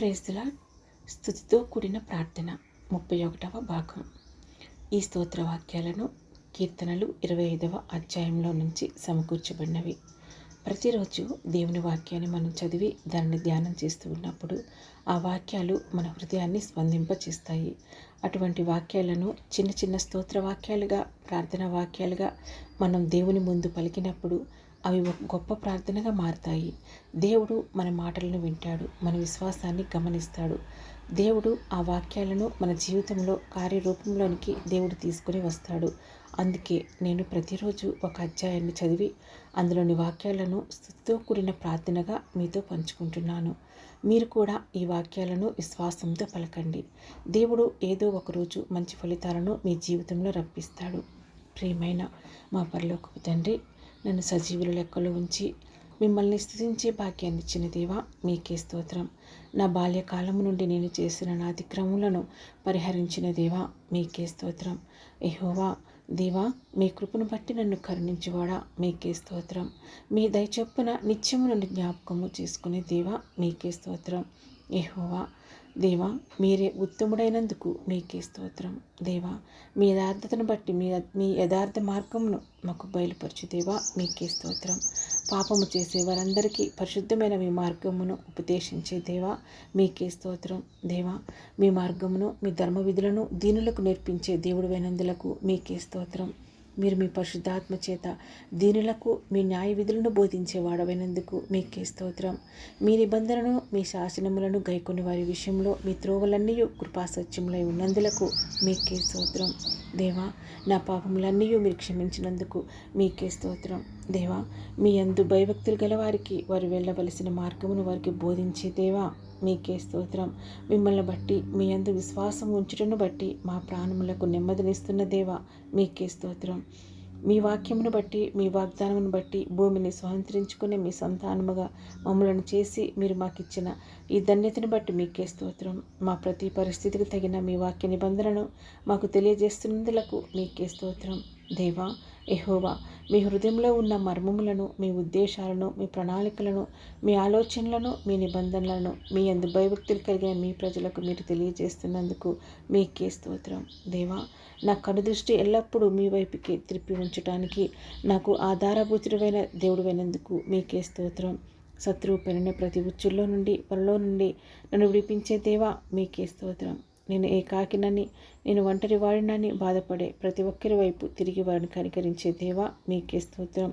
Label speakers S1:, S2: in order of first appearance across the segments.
S1: ప్రేస్తుల స్థుతితో కూడిన ప్రార్థన. ముప్పై ఒకటవ భాగం. ఈ స్తోత్ర వాక్యాలను కీర్తనలు ఇరవై ఐదవ అధ్యాయంలో నుంచి సమకూర్చబడినవి. ప్రతిరోజు దేవుని వాక్యాన్ని మనం చదివి దానిని ధ్యానం చేస్తూ ఉన్నప్పుడు ఆ వాక్యాలు మన హృదయాన్ని స్పందింపచేస్తాయి. అటువంటి వాక్యాలను చిన్న చిన్న స్తోత్ర వాక్యాలుగా ప్రార్థన వాక్యాలుగా మనం దేవుని ముందు పలికినప్పుడు అవి ఒక గొప్ప ప్రార్థనగా మారుతాయి. దేవుడు మన మాటలను వింటాడు మన విశ్వాసాన్ని గమనిస్తాడు. దేవుడు ఆ వాక్యాలను మన జీవితంలో కార్యరూపంలోనికి దేవుడు తీసుకుని వస్తాడు. అందుకే నేను ప్రతిరోజు ఒక అధ్యాయాన్ని చదివి అందులోని వాక్యాలను స్థుతితో కూడిన ప్రార్థనగా మీతో పంచుకుంటున్నాను. మీరు కూడా ఈ వాక్యాలను విశ్వాసంతో పలకండి. దేవుడు ఏదో ఒకరోజు మంచి ఫలితాలను మీ జీవితంలో రప్పిస్తాడు. ప్రియమైన మా పరలోకపు తండ్రి నన్ను సజీవుల లెక్కలో ఉంచి మిమ్మల్ని స్థుతించే భాగ్యాన్ని ఇచ్చిన దేవా మీకే స్తోత్రం. నా బాల్యకాలము నుండి నేను చేసిన నా అతిక్రమములను పరిహరించిన దేవా మీకే స్తోత్రం. ఎహోవా దేవా మీ కృపను బట్టి నన్ను కరుణించువాడా మీకే స్తోత్రం. మీ దయచొప్పున నిత్యము నుండి జ్ఞాపకము చేసుకునే దేవా మీకే స్తోత్రం. ఎహోవా దేవా మీరే ఉత్తముడైనందుకు మీకే స్తోత్రం. దేవా మీ యథార్థతను బట్టి మీ మీ యథార్థ మార్గమును మాకు బయలుపరచు దేవా మీకే స్తోత్రం. పాపము చేసే వారందరికీ పరిశుద్ధమైన మీ మార్గమును ఉపదేశించే దేవా మీకే స్తోత్రం. దేవా మీ మార్గమును మీ ధర్మ విధులను దీనులకు నేర్పించే దేవుడు వైనందులకు మీకే స్తోత్రం. మీరు మీ పరిశుద్ధాత్మ చేత దీనులకు మీ న్యాయ విధులను బోధించేవాడవైనందుకు మీకే స్తోత్రం. మీ నిబంధనను మీ శాసనములను గైకొని వారి విషయంలో మీ త్రోవలన్నీ కృపాసత్యములై ఉన్నందులకు మీకే స్తోత్రం. దేవా నా పాపములన్నీ మీరు క్షమించినందుకు మీకే స్తోత్రం. దేవా మీ అందు భయభక్తులు గలవారికి వారు వెళ్ళవలసిన మార్గమును వారికి బోధించే దేవా మీకే స్తోత్రం. మిమ్మల్ని బట్టి మీ అందు విశ్వాసం ఉంచుటను బట్టి మా ప్రాణములకు నెమ్మదినిస్తున్న దేవా మీకే స్తోత్రం. మీ వాక్యమును బట్టి మీ వాగ్దానమును బట్టి భూమిని స్వతంత్రించుకునే మీ సంతానముగా మమ్మలను చేసి మీరు మాకిచ్చిన ఈ ధన్యతను బట్టి మీకే స్తోత్రం. మా ప్రతి పరిస్థితికి తగిన మీ వాక్య నిబంధనను మాకు తెలియజేస్తున్నందులకు మీకే స్తోత్రం. దేవా ఎహోవా మీ హృదయంలో ఉన్న మర్మములను మీ ఉద్దేశాలను మీ ప్రణాళికలను మీ ఆలోచనలను మీ నిబంధనలను మీ అందు భయభక్తులు కలిగిన మీ ప్రజలకు మీరు తెలియజేస్తున్నందుకు మీకే స్తోత్రం. దేవా నా కనుదృష్టి ఎల్లప్పుడూ మీ వైపుకే త్రిప్పి ఉంచడానికి నాకు ఆధారభూతుడమైన దేవుడువైనందుకు మీకే స్తోత్రం. శత్రువు పెరిగిన ప్రతి ఉచ్చుల్లో నుండి పనిలో నుండి నన్ను విడిపించే దేవా మీకే స్తోత్రం. నేను ఏకాకినని నేను ఒంటరి వాడినని బాధపడే ప్రతి ఒక్కరి వైపు తిరిగి వారిని కనికరించే దేవా మీకే స్తోత్రం.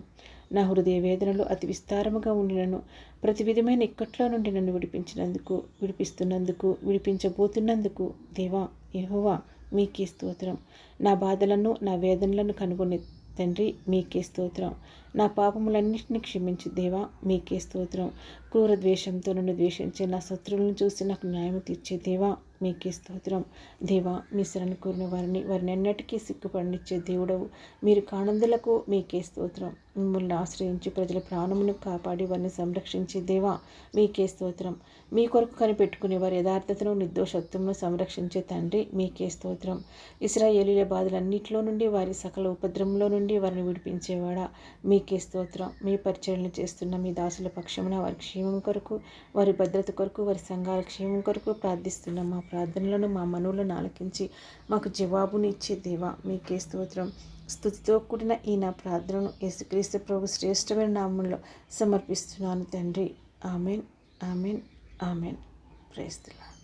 S1: నా హృదయ వేదనలు అతి విస్తారముగా ఉండినను. ప్రతి విధమైన ఇక్కట్లో నుండి నన్ను విడిపించినందుకు విడిపిస్తున్నందుకు విడిపించబోతున్నందుకు దేవా యహోవా మీకే స్తోత్రం. నా బాధలను నా వేదనలను కనుగొని తండ్రి మీకే స్తోత్రం. నా పాపములన్నింటినీ క్షమించి దేవా మీకే స్తోత్రం. క్రూర ద్వేషంతో నన్ను ద్వేషించే నా శత్రువులను చూసి నాకు న్యాయం తీర్చే దేవా మీకే స్తోత్రం. దేవా మీ శరణి కోరిన వారిని వారిని అన్నిటికీ సిగ్గుపడినిచ్చే దేవుడవు. మీరు కానందులకు మీకే స్తోత్రం. మిమ్మల్ని ఆశ్రయించి ప్రజల ప్రాణమును కాపాడి వారిని సంరక్షించే దేవా మీకే స్తోత్రం. మీ కొరకు కనిపెట్టుకునే వారి యథార్థతను నిర్దోషత్వమును సంరక్షించే తండ్రి మీకే స్తోత్రం. ఇస్రాయేలీల బాధలన్నింటిలో నుండి వారి సకల ఉపద్రవంలో నుండి వారిని విడిపించేవాడా మీకే స్తోత్రం మీ పరిచయలను చేస్తున్న మీ దాసుల పక్షమున వారి క్షేమం కొరకు వారి భద్రత కొరకు వారి సంఘాల క్షేమం కొరకు ప్రార్థిస్తున్న మా ప్రార్థనలను మా మనువులను ఆలకించి మాకు జవాబుని ఇచ్చే దేవా మీకే స్తోత్రం. స్థుతితో కూడిన ఈ నా ప్రార్థనను యేసుక్రీస్తు ప్రభు శ్రేష్టమైన నామంలో సమర్పిస్తున్నాను తండ్రి. Amen amen amen. ప్రేస్తులా